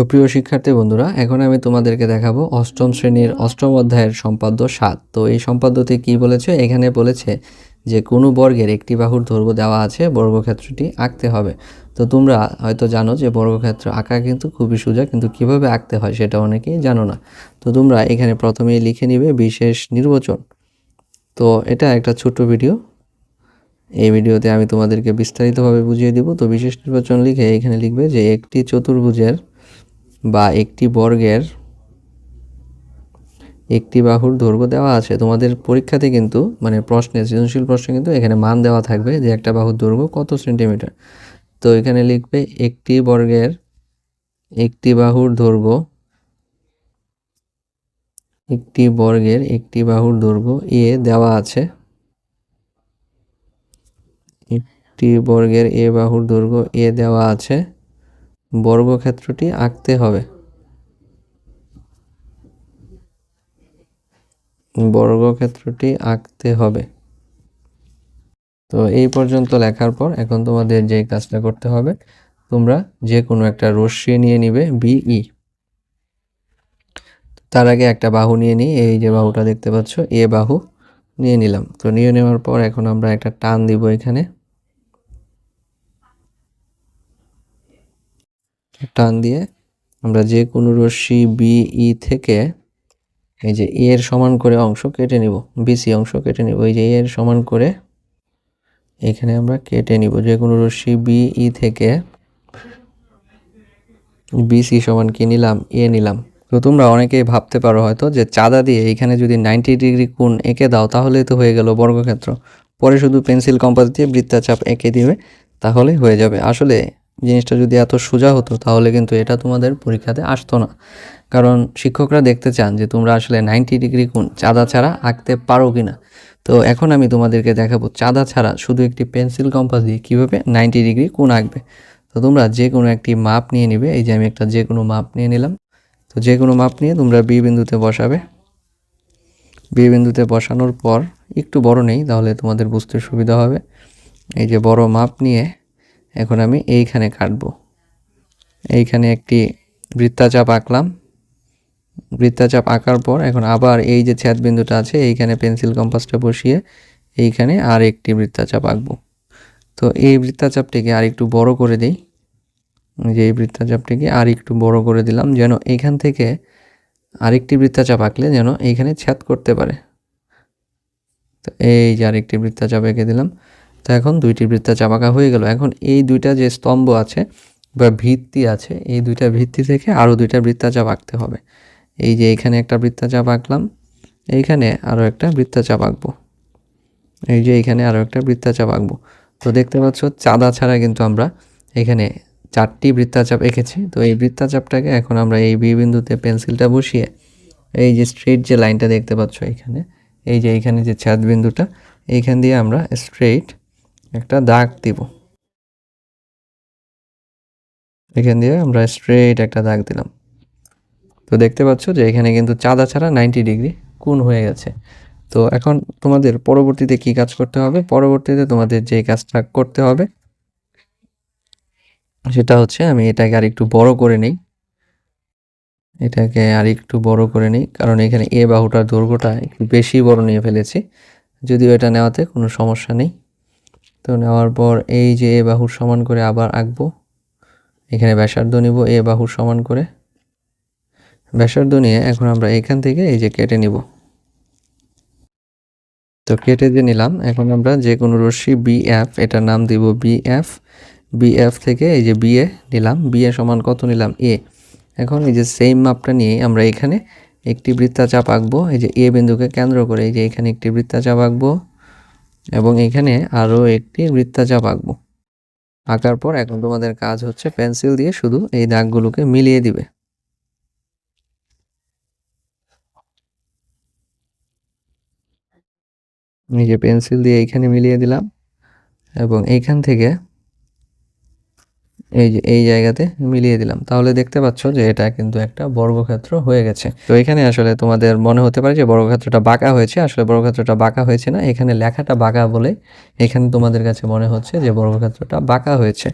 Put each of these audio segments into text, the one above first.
সুপ্রিয় শিক্ষার্থী বন্ধুরা, এখন আমি তোমাদেরকে দেখাবো অষ্টম শ্রেণির অষ্টম অধ্যায়ের সম্পাদ্য সাত। তো এই সম্পাদ্যতে কি বলেছে? এখানে বলেছে যে কোনো বর্গের একটি বাহুর দৈর্ঘ্য দেওয়া আছে, বর্গক্ষেত্রটি আঁকতে হবে। তো তোমরা হয়তো জানো যে বর্গক্ষেত্র আঁকা কিন্তু খুবই সোজা, কিন্তু কীভাবে আঁকতে হয় সেটা অনেকেই জানো না। তো তোমরা এখানে প্রথমেই লিখে নিবে বিশেষ নির্বাচন। তো এটা একটা ছোট্ট ভিডিও। এই ভিডিওতে আমি তোমাদেরকে বিস্তারিতভাবে বুঝিয়ে দিব। তো বিশেষ নির্বাচন লিখে এখানে লিখবে যে একটি চতুর্ভুজের বা একটি বর্গের একটি বাহুর দৈর্ঘ্য দেওয়া আছে, তোমাদের পরীক্ষাতে কিন্তু মানে প্রশ্নে সৃজনশীল প্রশ্নে কিন্তু এখানে মান দেওয়া থাকবে যে একটা বাহুর দৈর্ঘ্য কত সেন্টিমিটার। তো এখানে লিখবে একটি বর্গের একটি বাহুর দৈর্ঘ্য, একটি বর্গের একটি বাহুর দৈর্ঘ্য এ দেওয়া আছে। একটি বর্গের এ বাহুর দৈর্ঘ্য এ দেওয়া আছে। বর্গক্ষেত্রটি আঁকতে হবে। বর্গক্ষেত্রটি আঁকতে হবে। তো এই পর্যন্ত লেখার পর এখন তোমাদের যে কাজটা করতে হবে, তোমরা যে কোনো একটা রশ্মি নিয়ে নিবে, বিই। তার আগে একটা বাহু নিয়ে নিই, এই যে বাহুটা দেখতে পাচ্ছ, এ বাহু নিয়ে নিলাম। তো নিয়ে নেওয়ার পর এখন আমরা একটা টান দিব এখানে। টান দিয়ে আমরা যে কোনো রশ্মি বিই থেকে এই যে এ এর সমান করে অংশ কেটে নিব বিসি অংশ কেটে নিব, এই যে এ এর সমান করে এখানে আমরা কেটে নিব, যে কোনো রশ্মি বিই থেকে বিসি সমান কি নিলাম এ নিলাম। তো তোমরা অনেকেই ভাবতে পারো হয়তো যে চাঁদা দিয়ে এখানে যদি নাইনটি ডিগ্রি কোণ এঁকে দাও তাহলেই তো হয়ে গেল বর্গক্ষেত্র। পরে শুধু পেন্সিল কম্পাস দিয়ে বৃত্তাচাপ এঁকে দিবে, তাহলেই হয়ে যাবে। আসলে জিনিসটা যদি এত সোজা হতো, তাহলে কিন্তু এটা তোমাদের পরীক্ষাতে আসতো না। কারণ শিক্ষকরা দেখতে চান যে তোমরা আসলে নাইনটি ডিগ্রি কোণ চাঁদা ছাড়া আঁকতে পারো কি না তো এখন আমি তোমাদেরকে দেখাবো, চাঁদা ছাড়া শুধু একটি পেন্সিল কম্পাস দিয়ে কীভাবে নাইনটি ডিগ্রি কোণ আঁকবে। তো তোমরা যে কোনো একটি মাপ নিয়ে নিবে, এই যে আমি একটা যে কোনো মাপ নিয়ে নিলাম। তো যে কোনো মাপ নিয়ে তোমরা বি বিন্দুতে বসাবে। বি বিন্দুতে বসানোর পর একটু বড় নেই, তাহলে তোমাদের বুঝতে সুবিধা হবে। এই যে বড় মাপ নিয়ে এখন আমি এইখানে কাটবো। এইখানে একটি বৃত্তাচাপ আঁকলাম। বৃত্তাচাপ আঁকার পর এখন আবার এই যে ছেদ বিন্দুটা আছে, এইখানে পেন্সিল কম্পাসটা বসিয়ে এইখানে আর একটি বৃত্তাচাপ আঁকবো। তো এই বৃত্তাচাপটিকে আর একটু বড় করে দিই। যে এই বৃত্তাচাপটিকে আর একটু বড় করে দিলাম যেন এইখান থেকে আরেকটি বৃত্তাচাপ আঁকলে যেন এইখানে ছেদ করতে পারে। তো এই যে আরেকটি বৃত্তাচাপ এঁকে দিলাম। তো এখন দুইটি বৃত্তাচাপ আঁকা হয়ে গেল। এখন এই দুইটা যে স্তম্ভ আছে বা ভিত্তি আছে, এই দুইটা ভিত্তি থেকে আরও দুইটা বৃত্তাচাপ আঁকতে হবে। এই যে এইখানে একটা বৃত্তাচাপ আঁকলাম, এইখানে আরও একটা বৃত্তাচাপ আঁকবো। এই যে এইখানে আরও একটা বৃত্তাচাপ আঁকবো। তো দেখতে পাচ্ছ, চাঁদা ছাড়া কিন্তু আমরা এখানে চারটি বৃত্তাচাপ এঁকেছি। তো এই বৃত্তাচাপটাকে এখন আমরা এই বি বিন্দুতে পেন্সিলটা বসিয়ে এই যে স্ট্রেট যে লাইনটা দেখতে পাচ্ছ এখানে, এই যে এইখানে যে ছাদ বিন্দুটা, এইখান দিয়ে আমরা স্ট্রেট একটা দাগ দিব। এখান দিয়ে আমরা স্ট্রেট একটা দাগ দিলাম। তো দেখতে পাচ্ছ যে এখানে কিন্তু চাঁদা ছাড়া নাইনটি ডিগ্রি কোণ হয়ে গেছে। তো এখন তোমাদের পরবর্তীতে কি কাজ করতে হবে? পরবর্তীতে তোমাদের যে কাজটা করতে হবে, সেটা হচ্ছে আমি এটাকে আর একটু বড় করে নিই। এটাকে আর একটু বড় করে নিই, কারণ এখানে এ বাহুটার দৈর্ঘ্যটা একটু বেশি বড় নিয়ে ফেলেছি। যদিও এটা নেওয়াতে কোনো সমস্যা নেই। তো নেওয়ার পর এই যে এ বাহুর সমান করে আবার আঁকবো। এখানে ব্যাসার্ধ নিব, এ বাহুর সমান করে। ব্যাসার্ধ নিয়ে এখন আমরা এখান থেকে এই যে কেটে নিব। তো কেটে যে নিলাম, এখন আমরা যে কোনো রশ্মি বি এফ এটার নাম দিব বি এফ বি এফ থেকে এই যে বি এ নিলাম বি এ সমান কত নিলাম? এ এখন এই যে সেম মাপটা নিয়ে আমরা এখানে একটি বৃত্তাচাপ আঁকবো। এই যে এ বিন্দুকে কেন্দ্র করে এই যে এখানে একটি বৃত্তাচাপ আঁকবো। এবং এখানে আরও একটি বৃত্তাচাপ আঁকবো। আঁকার পর এখন তোমাদের কাজ হচ্ছে পেন্সিল দিয়ে শুধু এই দাগগুলোকে মিলিয়ে দিবে। এই যে পেন্সিল দিয়ে এইখানে মিলিয়ে দিলাম এবং এইখান থেকে এই যে, এই জায়গাতে মিলিয়ে দিলাম। তাহলে দেখতে পাচ্ছ যে এটা কিন্তু একটা বর্গক্ষেত্র হয়ে গেছে। তো এখানে আসলে তোমাদের মনে হতে পারে যে বর্গক্ষেত্রটা বাঁকা হয়েছে। আসলে বর্গক্ষেত্রটা বাঁকা হয়েছে না, এখানে লেখাটা বাঁকা বলে এখানে তোমাদের কাছে মনে হচ্ছে যে বর্গক্ষেত্রটা বাঁকা হয়েছে।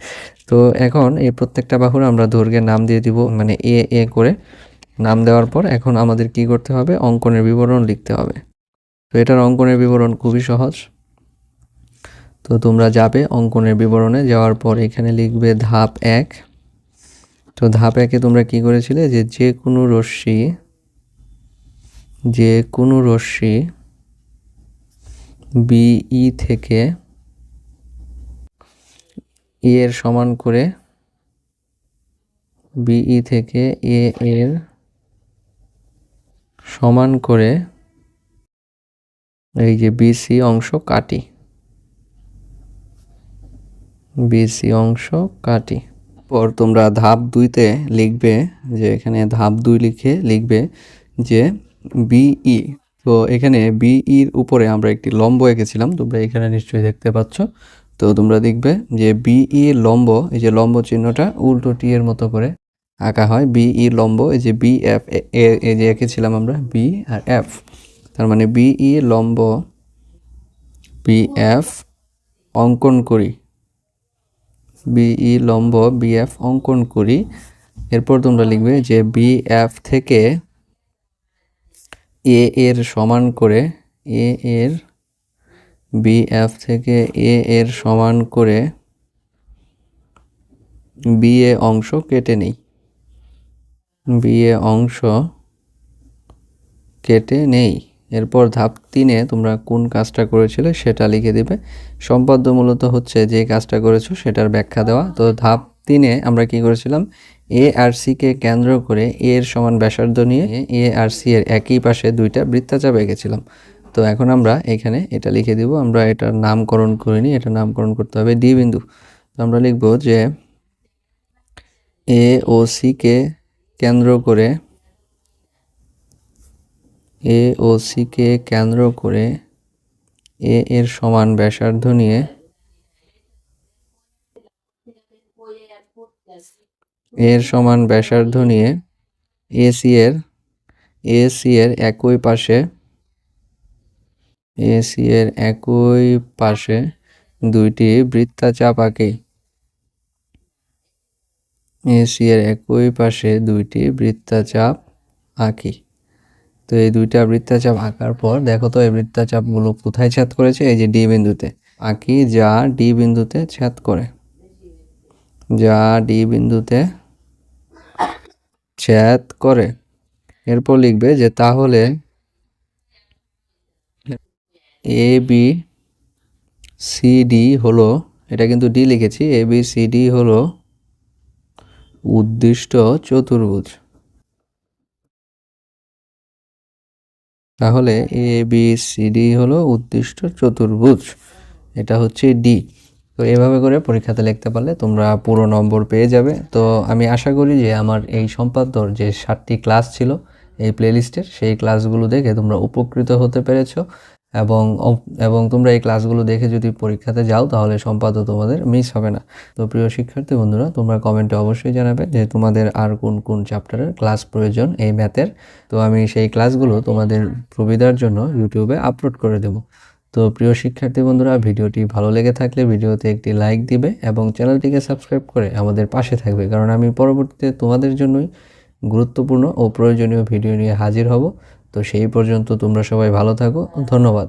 তো এখন এই প্রত্যেকটা বাহুর আমরা দৈর্ঘ্যের নাম দিয়ে দিব মানে এ এ করে নাম দেওয়ার পর এখন আমাদের কি করতে হবে? অঙ্কনের বিবরণ লিখতে হবে। তো এটার অঙ্কনের বিবরণ খুবই সহজ। তো তোমরা যাবে অঙ্কনের বিবরণে, যাওয়ার পর এখানে লিখবে ধাপ এক। তো ধাপ একে তোমরা কি করেছিলে? যে যে কোনো রশ্মি যে কোনো রশ্মি বিই থেকে ই এর সমান করে, বিই থেকে এ এর সমান করে, এই যে বিসি অংশ কাটি। বিসি অংশ কাটি। পর তোমরা ধাপ দুইতে লিখবে যে এখানে ধাপ দুই লিখে লিখবে যে বিই। তো এখানে বিইর উপরে আমরা একটি লম্ব এঁকেছিলাম, তোমরা এখানে নিশ্চয়ই দেখতে পাচ্ছ। তো তোমরা দেখবে যে বিই লম্ব, এই যে লম্ব চিহ্নটা উল্টো টি এর মতো করে আঁকা হয়। বিই লম্ব, এই যে বি এফ এই যে এঁকেছিলাম আমরা বি আর এফ। তার মানে বিই লম্ব বি এফ অঙ্কন করি। বিই লম্ব, বিএফ অঙ্কন করি। এরপর তোমরা লিখবে যে বিএফ থেকে এ এর সমান করে, এ এর, বিএফ থেকে এ এর সমান করে বিএ অংশ কেটে নেই। বিএ অংশ কেটে নেই। এরপর ধাপ তিনে তোমরা কোন কাজটা করেছিলে সেটা লিখে দিবে। সম্পাদ্য মূলত হচ্ছে যে কাজটা করেছ সেটার ব্যাখ্যা দেওয়া। তো ধাপ তিনে আমরা কি করেছিলাম? এ আর সিকে কেন্দ্র করে এ এর সমান ব্যাসার্ধ নিয়ে এ আর সি এর একই পাশে দুইটা বৃত্তাচাপ এঁকেছিলাম। তো এখন আমরা এখানে এটা লিখে দিব। আমরা এটার নামকরণ করিনি এটা নামকরণ করতে হবে ডি বিন্দু। তো আমরা লিখব যে এ ও সিকে কেন্দ্র করে এ ও সিকে কেন্দ্র করে এ এর সমান ব্যাসার্ধ নিয়ে এর সমান ব্যাসার্ধ নিয়ে এসি এর এসি এর একই পাশে এসি এর একই পাশে দুইটি বৃত্তাচাপ আঁকে। এসি এর একই পাশে দুইটি বৃত্তাচাপ আঁকি। তো এই দুইটা বৃত্তাচাপ আঁকার পর দেখো তো এই বৃত্তাচাপগুলো কোথায় ছেদ করেছে? এই যে ডি বিন্দুতে। আঁকি যা ডি বিন্দুতে ছেদ করে। যা ডি বিন্দুতে ছেদ করে। এরপর লিখবে যে তাহলে এ, বি, সি, ডি হলো, এটা কিন্তু ডি লিখেছি, এ, বি, সি, ডি হলো উদ্দিষ্ট চতুর্ভুজ। তাহলে এ বি সি ডি হলো উদ্দিষ্ট চতুর্ভুজ। এটা হচ্ছে ডি তো এভাবে করে পরীক্ষাতে লিখতে পারলে তোমরা পুরো নম্বর পেয়ে যাবে। তো আমি আশা করি যে আমার এই সম্পাদ্যর যে সাতটি ক্লাস ছিল, এই প্লেলিস্টের সেই ক্লাসগুলো দেখে তোমরা উপকৃত হতে পেরেছ। এবং এবং তোমরা এই ক্লাসগুলো দেখে যদি পরীক্ষাতে যাও, তাহলে সম্পাদ্য তোমাদের মিস হবে না। তো প্রিয় শিক্ষার্থী বন্ধুরা, তোমরা কমেন্টে অবশ্যই জানাবে যে তোমাদের আর কোন কোন চ্যাপ্টারের ক্লাস প্রয়োজন এই ম্যাথের তো আমি সেই ক্লাসগুলো তোমাদের সুবিধার জন্য ইউটিউবে আপলোড করে দেব। তো প্রিয় শিক্ষার্থী বন্ধুরা, ভিডিওটি ভালো লেগে থাকলে ভিডিওতে একটি লাইক দিবে এবং চ্যানেলটিকে সাবস্ক্রাইব করে আমাদের পাশে থাকবে। কারণ আমি পরবর্তীতে তোমাদের জন্যই গুরুত্বপূর্ণ ও প্রয়োজনীয় ভিডিও নিয়ে হাজির হব। তো সেই পর্যন্ত তোমরা সবাই ভালো থাকো। ধন্যবাদ।